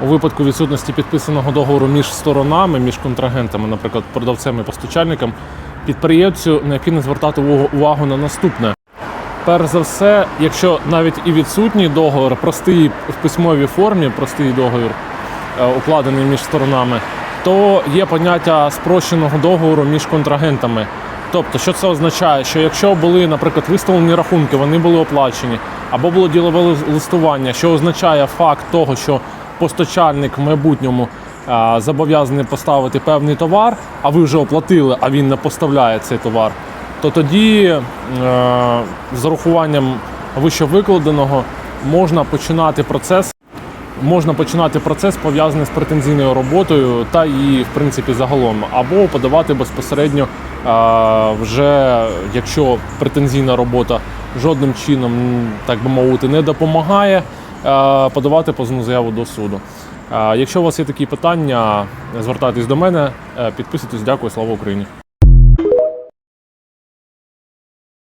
у випадку відсутності підписаного договору між сторонами, між контрагентами, наприклад, продавцем і постачальником, підприємцю необхідно звертати увагу- на наступне. Перш за все, якщо навіть і відсутній договор, простий в письмовій формі, простий договір, е, укладений між сторонами, то є поняття спрощеного договору між контрагентами. Тобто, що це означає? Що якщо були, наприклад, виставлені рахунки, вони були оплачені, або було ділове листування, що означає факт того, що постачальник в майбутньому зобов'язаний поставити певний товар, а ви вже оплатили, а він не поставляє цей товар, то тоді е, з урахуванням вищевикладеного можна починати процес. Можна починати процес пов'язаний з претензійною роботою та і, в принципі, загалом, або подавати безпосередньо, вже якщо претензійна робота жодним чином, так би мовити, не допомагає, подавати позовну заяву до суду. Е, Якщо у вас є такі питання, звертайтесь до мене, е, підписуйтесь. Дякую, слава Україні.